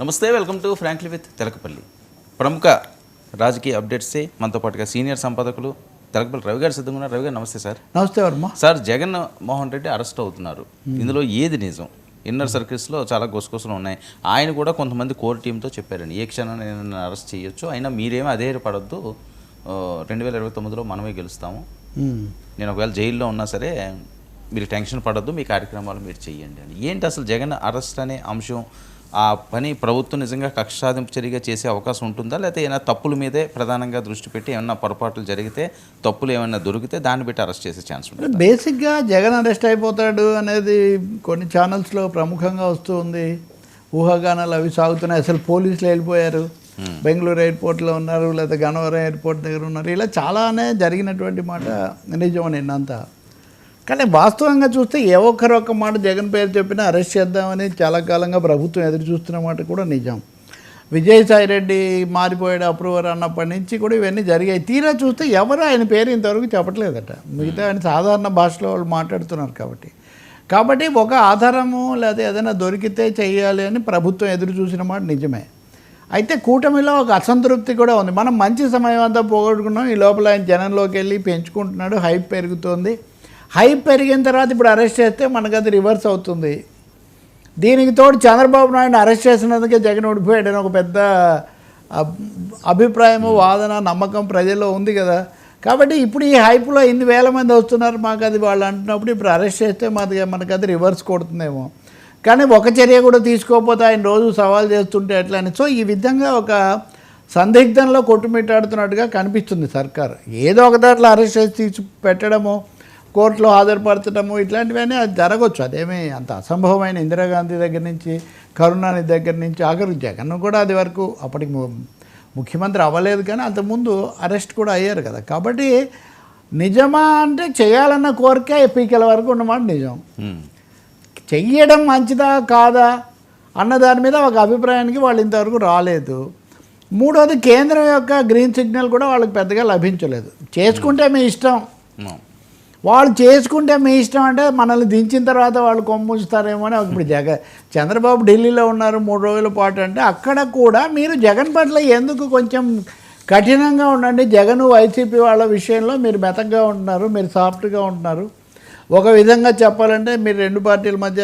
నమస్తే welcome to frankly with Telakapalli. ప్రముఖ రాజకీయ అప్డేట్సే మనతో పాటుగా సీనియర్ సంపాదకులు తెలకపల్లి రవి గారు సిద్ధంగా ఉన్నారు. రవి గారు నమస్తే సార్. నమస్తే వర్మ. సార్ జగన్ మోహన్ రెడ్డి అరెస్ట్ అవుతున్నారు. ఇందులో ఏది నిజం? ఇన్నర్ సర్కిల్స్లో చాలా గుసగుసలు ఉన్నాయి. ఆయన కూడా కొంతమంది కోర్ టీంతో చెప్పారండి. ఏ క్షణాన్ని నేను అరెస్ట్ చేయొచ్చు? అయినా మీరేమీ అదే పడద్దు. రెండు వేల ఇరవై తొమ్మిదిలో మనమే గెలుస్తాము. ఉమ్. నేను ఒకవేళ జైల్లో ఉన్నా సరే మీరు టెన్షన్ పడద్దు. మీ కార్యక్రమాలు మీరు చెయ్యండి అని. ఏంటి అసలు జగన్ అరెస్ట్ అనే అంశం? ఆ పని ప్రభుత్వం నిజంగా కక్ష సాధింపు చర్యగా చేసే అవకాశం ఉంటుందా? లేకపోతే ఏమైనా తప్పుల మీదే ప్రధానంగా దృష్టి పెట్టి ఏమైనా పొరపాట్లు జరిగితే తప్పులు ఏమైనా దొరికితే దాన్ని పెట్టి అరెస్ట్ చేసే ఛాన్స్ ఉంటుంది. బేసిక్గా జగన్ అరెస్ట్ అయిపోతాడు అనేది కొన్ని ఛానల్స్లో ప్రముఖంగా వస్తూ ఉంది. ఊహాగానాలు అవి సాగుతున్నాయి. అసలు పోలీసులు వెళ్ళిపోయారు. బెంగళూరు ఎయిర్పోర్ట్లో ఉన్నారు లేదా గన్నవరం ఎయిర్పోర్ట్ దగ్గర ఉన్నారు. ఇలా చాలానే జరిగినటువంటి మాట నిజం నిన్నంతా కానీ వాస్తవంగా చూస్తే ఏ ఒక్కరు ఒక్క మాట జగన్ పేరు చెప్పినా అరెస్ట్ చేద్దామని చాలా కాలంగా ప్రభుత్వం ఎదురు చూస్తున్న మాట కూడా నిజం. విజయసాయి రెడ్డి మారిపోయాడు అప్రూవర్ అన్నప్పటి నుంచి కూడా ఇవన్నీ జరిగాయి. తీరా చూస్తే ఎవరు ఆయన పేరు ఇంతవరకు చెప్పట్లేదట. మిగతా ఆయన సాధారణ భాషలో వాళ్ళు మాట్లాడుతున్నారు కాబట్టి. కాబట్టి ఒక ఆధారము లేదా ఏదైనా దొరికితే చేయాలి అని ప్రభుత్వం ఎదురు చూసిన మాట నిజమే. అయితే కూటమిలో ఒక అసంతృప్తి కూడా ఉంది. మనం మంచి సమయం అంతా పోగొట్టుకున్నాం. ఈ లోపల ఆయన జనంలోకి వెళ్ళి పెంచుకుంటున్నాడు. హైప్ పెరుగుతోంది. హైప్ పెరిగిన తర్వాత ఇప్పుడు అరెస్ట్ చేస్తే మనకు అది రివర్స్ అవుతుంది. దీనికి తోడు చంద్రబాబు నాయుడు అరెస్ట్ చేసినందుకే జగన్ ఓడిపోయాడని ఒక పెద్ద అభిప్రాయం అభిప్రాయము వాదన నమ్మకం ప్రజల్లో ఉంది కదా. కాబట్టి ఇప్పుడు ఈ హైప్లో ఇన్ని వేల మంది వస్తున్నారు మాకు అది వాళ్ళు అంటున్నప్పుడు ఇప్పుడు అరెస్ట్ చేస్తే మాది మనకు అది రివర్స్ కొడుతుందేమో. కానీ ఒక చర్య కూడా తీసుకోకపోతే ఆయన రోజు సవాల్ చేస్తుంటే ఎట్లా అని. సో ఈ విధంగా ఒక సందిగ్ధంలో కొట్టుమిట్టాడుతున్నట్టుగా కనిపిస్తుంది సర్కార్. ఏదో ఒక దాంట్లో అరెస్ట్ చేసి తీసి పెట్టడము కోర్టులో హాజరుపరచడము ఇట్లాంటివన్నీ అది జరగవచ్చు అదేమీ అంత అసంభవమైన ఇందిరాగాంధీ దగ్గర నుంచి కరుణానిధి దగ్గర నుంచి ఆఖరికి జగన్ కూడా అది వరకు అప్పటికి ముఖ్యమంత్రి అవ్వలేదు కానీ అంతకుముందు అరెస్ట్ కూడా అయ్యారు కదా. కాబట్టి నిజమా అంటే చేయాలన్న కోరిక పీకల వరకు ఉన్నమాట నిజం. చెయ్యడం మంచిదా కాదా అన్న దాని మీద ఒక అభిప్రాయానికి వాళ్ళు ఇంతవరకు రాలేదు. మూడోది కేంద్రం యొక్క గ్రీన్ సిగ్నల్ కూడా వాళ్ళకి పెద్దగా లభించలేదు. చేసుకుంటే మీ ఇష్టం. వాళ్ళు చేసుకుంటే మీ ఇష్టం అంటే మనల్ని దించిన తర్వాత వాళ్ళు కొమ్ముంచుతారేమో అని ఇప్పుడు జగ చంద్రబాబు ఢిల్లీలో ఉన్నారు మూడు రోజుల పాటు అంటే అక్కడ కూడా మీరు జగన్ పట్ల ఎందుకు కొంచెం కఠినంగా ఉండండి? జగన్ వైసీపీ వాళ్ళ విషయంలో మీరు మెతగ్గా ఉంటున్నారు మీరు సాఫ్ట్గా ఉంటున్నారు. ఒక విధంగా చెప్పాలంటే మీరు రెండు పార్టీల మధ్య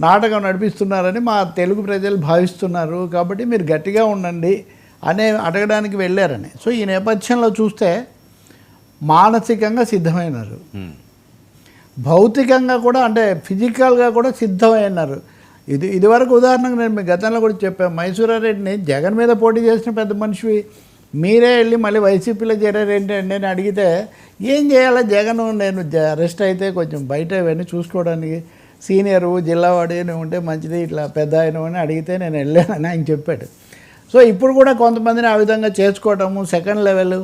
నాటకం నడిపిస్తున్నారని మా తెలుగు ప్రజలు భావిస్తున్నారు కాబట్టి మీరు గట్టిగా ఉండండి అనే అడగడానికి వెళ్ళారని. సో ఈ నేపథ్యంలో చూస్తే మానసికంగా సిద్ధమైనారు. భౌతికంగా కూడా అంటే ఫిజికల్గా కూడా సిద్ధమైనారు. ఇది ఇదివరకు ఉదాహరణకు నేను మీ గతంలో కూడా చెప్పాను. మైసూరారెడ్డిని జగన్ మీద పోటీ చేసిన పెద్ద మనిషివి మీరే వెళ్ళి మళ్ళీ వైసీపీలో చేరారేంటి అండి అని అడిగితే ఏం చేయాలో జగన్? నేను అరెస్ట్ అయితే కొంచెం బయట ఇవన్నీ చూసుకోవడానికి సీనియరు జిల్లావాడి ఉంటే మంచిది ఇట్లా పెద్ద ఆయన అని అడిగితే నేను వెళ్ళానని ఆయన చెప్పాడు. సో ఇప్పుడు కూడా కొంతమందిని ఆ విధంగా చేసుకోవటము సెకండ్ లెవెల్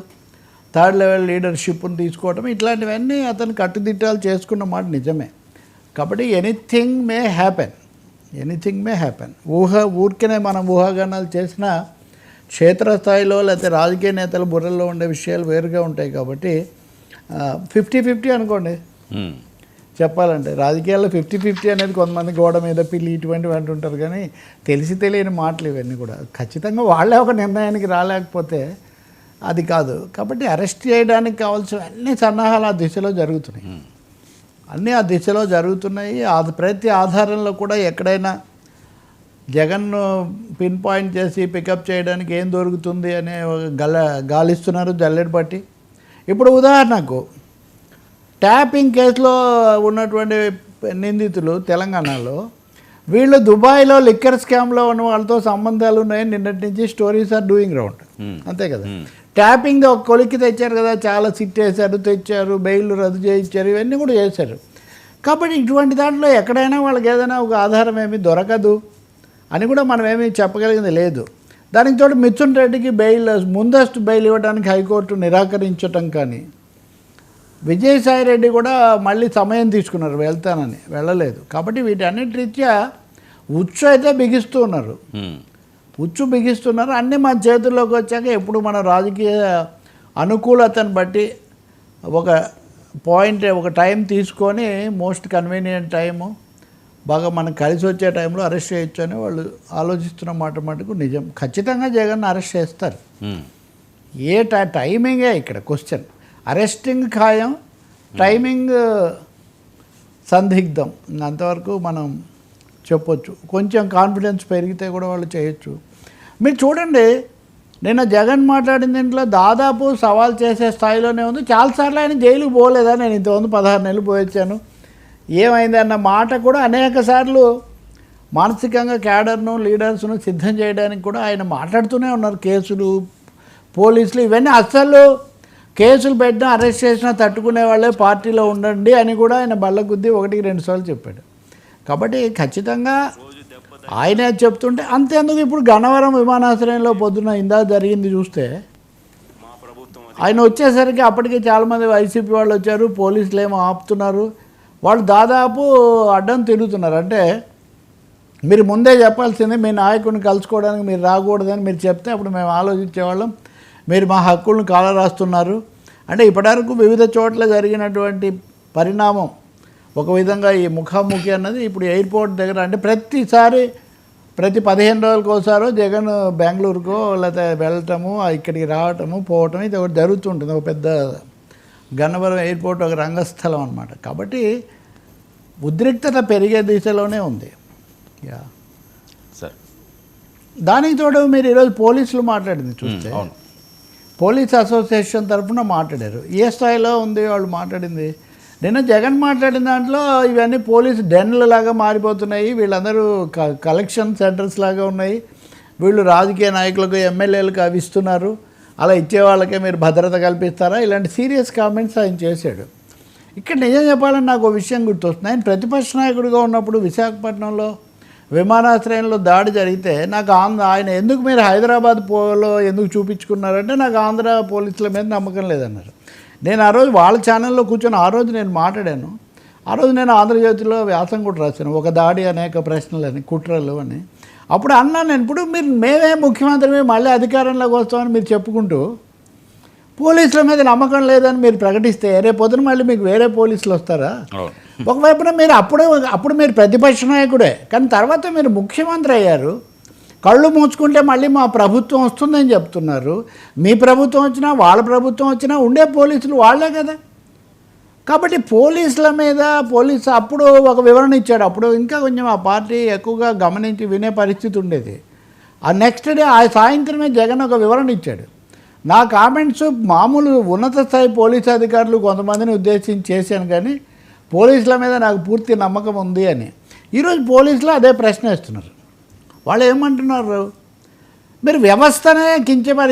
థర్డ్ లెవెల్ లీడర్షిప్ని తీసుకోవటం ఇట్లాంటివన్నీ అతను కట్టుదిట్టాలు చేసుకున్న మాట నిజమే. కాబట్టి anything may happen. Anything may happen. ఊహ ఊరికనే మనం ఊహాగానాలు చేసిన క్షేత్రస్థాయిలో లేకపోతే రాజకీయ నేతల బుర్రల్లో ఉండే విషయాలు వేరుగా ఉంటాయి కాబట్టి ఫిఫ్టీ ఫిఫ్టీ అనుకోండి. చెప్పాలంటే రాజకీయాల్లో ఫిఫ్టీ ఫిఫ్టీ అనేది కొంతమంది గోడ మీద పిల్లి ఇటువంటివి అంటుంటారు కానీ తెలిసి తెలియని మాటలు ఇవన్నీ కూడా. ఖచ్చితంగా వాళ్ళే ఒక నిర్ణయానికి రాలేకపోతే అది కాదు. కాబట్టి అరెస్ట్ చేయడానికి కావాల్సిన అన్ని సన్నాహాలు ఆ దిశలో జరుగుతున్నాయి. అన్నీ ఆ దిశలో జరుగుతున్నాయి. ఆ ప్రతి ఆధారంలో కూడా ఎక్కడైనా జగన్ పిన్ పాయింట్ చేసి పికప్ చేయడానికి ఏం దొరుకుతుంది అనే గల గాలిస్తున్నారు జల్లెడ పట్టి. ఇప్పుడు ఉదాహరణకు ట్యాపింగ్ కేసులో ఉన్నటువంటి నిందితులు తెలంగాణలో వీళ్ళు దుబాయ్లో లిక్కర్ స్కామ్లో ఉన్న వాళ్ళతో సంబంధాలు ఉన్నాయని నిన్నటి నుంచి stories are doing round Hmm. అంతే కదా Hmm. ట్యాపింగ్ ఒక కొలిక్కి తెచ్చారు కదా చాలా సిట్ వేశారు తెచ్చారు బెయిల్ రద్దు చేయించారు ఇవన్నీ కూడా చేశారు కాబట్టి ఇటువంటి దాంట్లో ఎక్కడైనా వాళ్ళకి ఏదైనా ఒక ఆధారం ఏమీ దొరకదు అని కూడా మనం ఏమీ చెప్పగలిగింది లేదు దానికి తోడు మిథున్ రెడ్డికి బెయిల్ ముందస్తు బెయిల్ ఇవ్వడానికి హైకోర్టు నిరాకరించటం కానీ విజయసాయి రెడ్డి కూడా మళ్ళీ సమయం తీసుకున్నారు వెళ్తానని. వెళ్ళలేదు. కాబట్టి వీటన్నిటి రీత్యా ఉచ్చు అయితే బిగిస్తూ ఉన్నారు. ఉచ్చు బిగిస్తున్నారు. అన్నీ మన చేతుల్లోకి వచ్చాక ఎప్పుడు మన రాజకీయ అనుకూలతను బట్టి ఒక పాయింట్ ఒక టైం తీసుకొని మోస్ట్ కన్వీనియంట్ టైము బాగా మనం కలిసి వచ్చే టైంలో అరెస్ట్ చేయొచ్చు అని వాళ్ళు ఆలోచిస్తున్న మాట మటుకు నిజం. ఖచ్చితంగా జగన్ అరెస్ట్ చేస్తారు. ఏ టై టైమింగే ఇక్కడ క్వశ్చన్. అరెస్టింగ్ ఖాయం టైమింగ్ సందిగ్ధం. అంతవరకు మనం చెప్పొచ్చు. కొంచెం కాన్ఫిడెన్స్ పెరిగితే కూడా వాళ్ళు చేయొచ్చు. మీరు చూడండి నిన్న జగన్ మాట్లాడిన దీంట్లో దాదాపు సవాల్ చేసే స్థాయిలోనే ఉంది. చాలాసార్లు ఆయన జైలుకు పోలేదా? నేను ఇంతకుముందు పదహారు నెలలు పోయొచ్చాను. ఏమైంది అన్న మాట కూడా అనేక సార్లు మానసికంగా క్యాడర్ను లీడర్స్ను సిద్ధం చేయడానికి కూడా ఆయన మాట్లాడుతూనే ఉన్నారు. కేసులు పోలీసులు ఇవన్నీ అస్సలు కేసులు పెట్టినా అరెస్ట్ చేసినా తట్టుకునే వాళ్ళే పార్టీలో ఉండండి అని కూడా ఆయన బల్లకుద్ది ఒకటికి రెండు సార్లు చెప్పాడు. కాబట్టి ఖచ్చితంగా ఆయనే చెప్తుంటే అంతేందుకు ఇప్పుడు గన్నవరం విమానాశ్రయంలో పొద్దున ఇందా జరిగింది చూస్తే ఆయన వచ్చేసరికి అప్పటికే చాలామంది వైసీపీ వాళ్ళు వచ్చారు పోలీసులు ఏమో ఆపుతున్నారు. వాళ్ళు దాదాపు అడ్డం తిరుగుతున్నారు. అంటే మీరు ముందే చెప్పాల్సింది మీ నాయకుడిని కలుసుకోవడానికి మీరు రాకూడదని మీరు చెప్తే అప్పుడు మేము ఆలోచించేవాళ్ళం. మీరు మా హక్కులను కాలరాస్తున్నారు. అంటే ఇప్పటివరకు వివిధ చోట్ల జరిగినటువంటి పరిణామం ఒక విధంగా ఈ ముఖాముఖి అన్నది ఇప్పుడు ఎయిర్పోర్ట్ దగ్గర అంటే ప్రతిసారి ప్రతి పదిహేను రోజులకు ఒకసారో జగన్ బెంగళూరుకో లేకపోతే వెళ్ళటము ఇక్కడికి రావటము పోవటం ఇది ఒకటి జరుగుతుంటుంది. ఒక పెద్ద గన్నవరం ఎయిర్పోర్ట్ ఒక రంగస్థలం అన్నమాట. కాబట్టి ఉద్రిక్తత పెరిగే దిశలోనే ఉంది. యా. సరే. దానికి తోడు మీరు ఈరోజు పోలీసులు మాట్లాడింది చూస్తే అవును. పోలీస్ అసోసియేషన్ తరఫున మాట్లాడారు. ఏ స్థాయిలో ఉంది వాళ్ళు మాట్లాడింది? నిన్న జగన్ మాట్లాడిన దాంట్లో ఇవన్నీ పోలీస్ డెన్ల లాగా మారిపోతున్నాయి. వీళ్ళందరూ క- కలెక్షన్ సెంటర్స్ లాగా ఉన్నాయి. వీళ్ళు రాజకీయ నాయకులకు ఎమ్మెల్యేలకు అవి ఇస్తున్నారు. అలా ఇచ్చే వాళ్ళకే మీరు భద్రత కల్పిస్తారా? ఇలాంటి సీరియస్ కామెంట్స్ ఆయన చేశాడు. ఇక్కడ నిజం చెప్పాలని నాకు ఒక విషయం గుర్తొస్తుంది. ఆయన ప్రతిపక్ష నాయకుడిగా ఉన్నప్పుడు విశాఖపట్నంలో విమానాశ్రయంలో దాడి జరిగితే నాకు ఆంధ్ర ఆయన ఎందుకు మీరు హైదరాబాద్ పోలో ఎందుకు చూపించుకున్నారంటే నాకు ఆంధ్ర పోలీసుల మీద నమ్మకం లేదన్నారు. నేను ఆ రోజు వాళ్ళ ఛానల్లో కూర్చొని ఆ రోజు నేను మాట్లాడాను. ఆ రోజు నేను ఆంధ్రజ్యోతిలో వ్యాసం కూడా రాశాను. ఒక దాడి అనేక ప్రశ్నలు అని కుట్రలు అని. అప్పుడు అన్నాను నేను ఇప్పుడు మీరు మేమే ముఖ్యమంత్రి మళ్ళీ అధికారంలోకి వస్తామని మీరు చెప్పుకుంటూ పోలీసుల మీద నమ్మకం లేదని మీరు ప్రకటిస్తే రేపు పొద్దున మళ్ళీ మీకు వేరే పోలీసులు వస్తారా? ఒకవైపున మీరు అప్పుడే అప్పుడు మీరు ప్రతిపక్ష నాయకుడే. కానీ తర్వాత మీరు ముఖ్యమంత్రి అయ్యారు. కళ్ళు మూసుకుంటే మళ్ళీ మా ప్రభుత్వం వస్తుందని చెప్తున్నారు. మీ ప్రభుత్వం వచ్చినా వాళ్ళ ప్రభుత్వం వచ్చినా ఉండే పోలీసులు వాళ్ళే కదా. కాబట్టి పోలీసుల మీద పోలీసు అప్పుడు ఒక వివరణ ఇచ్చాడు. అప్పుడు ఇంకా కొంచెం ఆ పార్టీ ఎక్కువగా గమనించి వినే పరిస్థితి ఉండేది. ఆ నెక్స్ట్ డే ఆ సాయంత్రమే జగన్ ఒక వివరణ ఇచ్చాడు. నా కామెంట్స్ మామూలు ఉన్నత స్థాయి పోలీస్ అధికారులు కొంతమందిని ఉద్దేశించి చేశాను కానీ పోలీసుల మీద నాకు పూర్తి నమ్మకం ఉంది అని. ఈరోజు పోలీసులు అదే ప్రశ్న వేస్తున్నారు. వాళ్ళు ఏమంటున్నారు? మీరు వ్యవస్థనే కించపరి